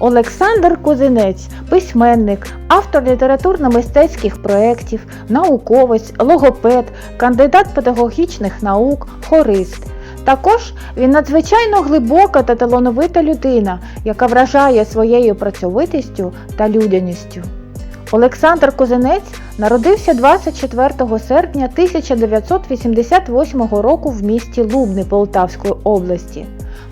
Олександр Кузинець, письменник, автор літературно-мистецьких проєктів, науковець, логопед, кандидат педагогічних наук, хорист. Також він надзвичайно глибока та талановита людина, яка вражає своєю працьовитістю та людяністю. Олександр Козинець народився 24 серпня 1988 року в місті Лубни Полтавської області.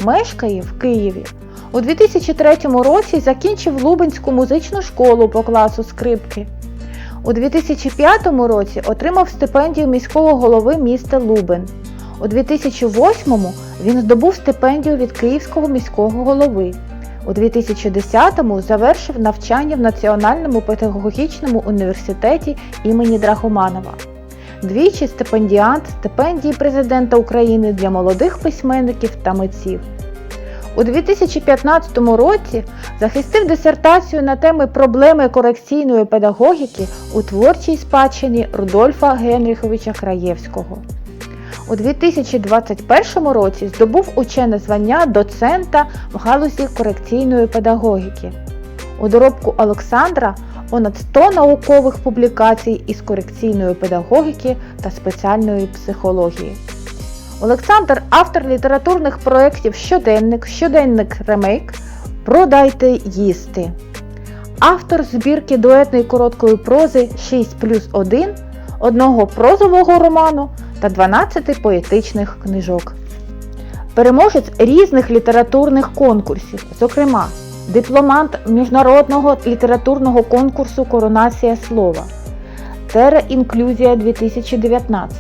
Мешкає в Києві. У 2003 році закінчив Лубенську музичну школу по класу скрипки. У 2005 році отримав стипендію міського голови міста Лубен. У 2008 він здобув стипендію від Київського міського голови. У 2010-му завершив навчання в Національному педагогічному університеті імені Драгоманова. Двічі стипендіант стипендії Президента України для молодих письменників та митців. У 2015 році захистив дисертацію на теми проблеми корекційної педагогіки у творчій спадщині Рудольфа Генріховича Краєвського. У 2021 році здобув учене звання доцента в галузі корекційної педагогіки. У доробку Олександра понад 100 наукових публікацій із корекційної педагогіки та спеціальної психології. Олександр автор літературних проєктів Щоденник, Щоденник Ремейк, Продайте їсти. Автор збірки дуетної короткої прози 6 плюс 1, одного прозового роману та 12 поетичних книжок. Переможець різних літературних конкурсів, зокрема, дипломант міжнародного літературного конкурсу Коронація слова, Тера Інклюзія 2019,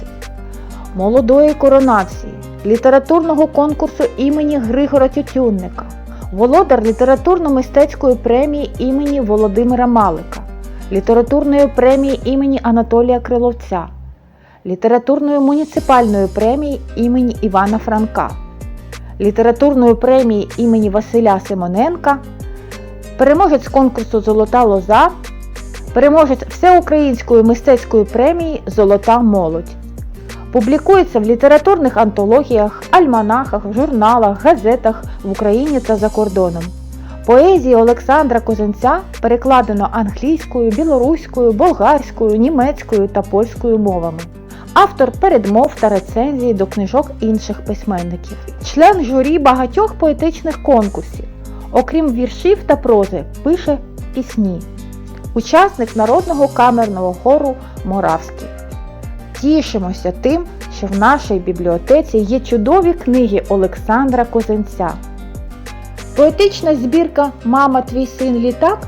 Молодої коронації, літературного конкурсу імені Григора Тютюнника, володар літературно-мистецької премії імені Володимира Малика, літературної премії імені Анатолія Криловця, літературної муніципальної премії імені Івана Франка, літературної премії імені Василя Симоненка, переможець конкурсу Золота лоза, переможець Всеукраїнської мистецької премії Золота молодь. Публікується в літературних антологіях, альманахах, журналах, газетах в Україні та за кордоном. Поезії Олександра Козенця перекладено англійською, білоруською, болгарською, німецькою та польською мовами. Автор передмов та рецензій до книжок інших письменників, член журі багатьох поетичних конкурсів. Окрім віршів та прози, пише пісні. Учасник народного камерного хору Моравський. Тішимося тим, що в нашій бібліотеці є чудові книги Олександра Козенця. Поетична збірка Мама, твій син літак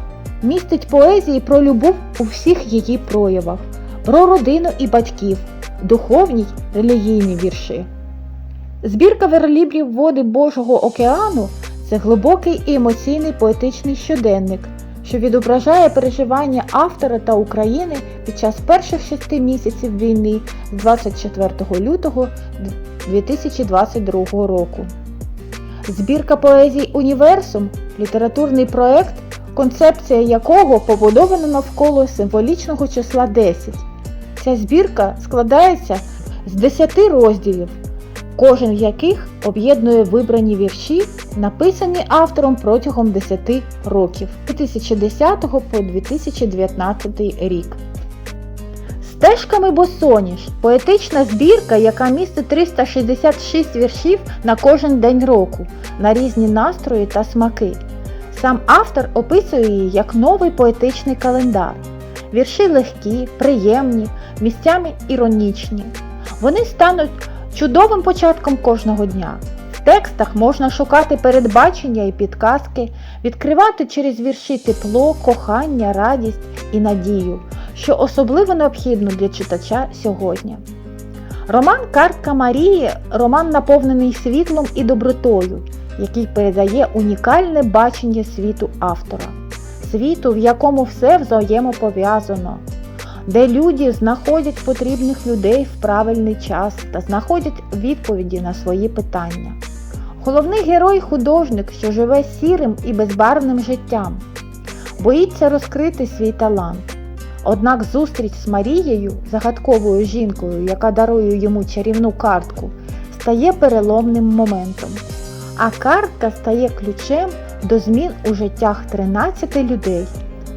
містить поезії про любов у всіх її проявах, про родину і батьків, духовні й релігійні вірші. Збірка верліблів води Божого океану це глибокий і емоційний поетичний щоденник, що відображає переживання автора та України під час перших шести місяців війни з 24 лютого 2022 року. Збірка поезій Універсум літературний проект, концепція якого побудована навколо символічного числа 10. Ця збірка складається з 10 розділів, кожен з яких об'єднує вибрані вірші, написані автором протягом 10 років 2010 по 2019 рік. Стежками босоніж поетична збірка, яка містить 366 віршів на кожен день року, на різні настрої та смаки. Сам автор описує її як новий поетичний календар. Вірші легкі, приємні, місцями іронічні. Вони стануть чудовим початком кожного дня. В текстах можна шукати передбачення і підказки, відкривати через вірші тепло, кохання, радість і надію, що особливо необхідно для читача сьогодні. Роман Картка Марії роман наповнений світлом і добротою, який передає унікальне бачення світу автора, світу, в якому все взаємопов'язано, де люди знаходять потрібних людей в правильний час та знаходять відповіді на свої питання. Головний герой художник, що живе сірим і безбарвним життям, боїться розкрити свій талант. Однак зустріч з Марією, загадковою жінкою, яка дарує йому чарівну картку, стає переломним моментом. А картка стає ключем до змін у життях 13 людей.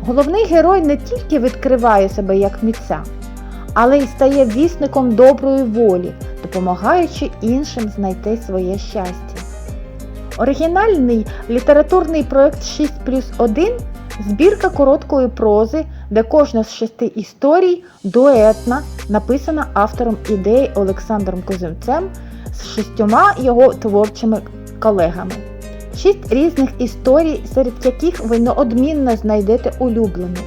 Головний герой не тільки відкриває себе як митця, але й стає вісником доброї волі, допомагаючи іншим знайти своє щастя. Оригінальний літературний проект 6 плюс 1 збірка короткої прози, де кожна з шести історій дуетна, написана автором ідеї Олександром Коземцем з шістьома його творчими колегами. Шість різних історій, серед яких ви неодмінно знайдете улюблену.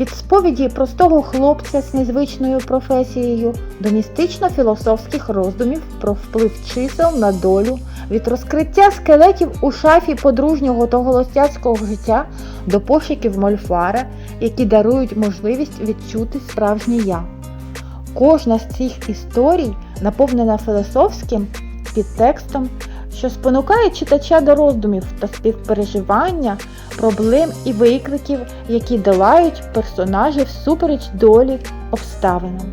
Від сповіді простого хлопця з незвичною професією до містично-філософських роздумів про вплив чисел на долю, від розкриття скелетів у шафі подружнього та холостяцького життя до пошуків мольфара, які дарують можливість відчути справжнє я. Кожна з цих історій наповнена філософським підтекстом, що спонукає читача до роздумів та співпереживання проблем і викликів, які долають персонажі всупереч долі обставинам.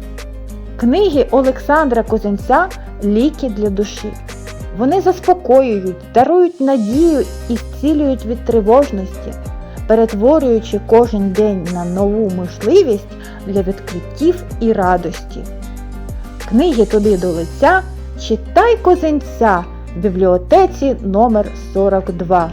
Книги Олександра Козенця Ліки для душі. Вони заспокоюють, дарують надію і зцілюють від тривожності, перетворюючи кожен день на нову можливість для відкриттів і радості. Книги туди до лиця читай Козенця бібліотеці номер 42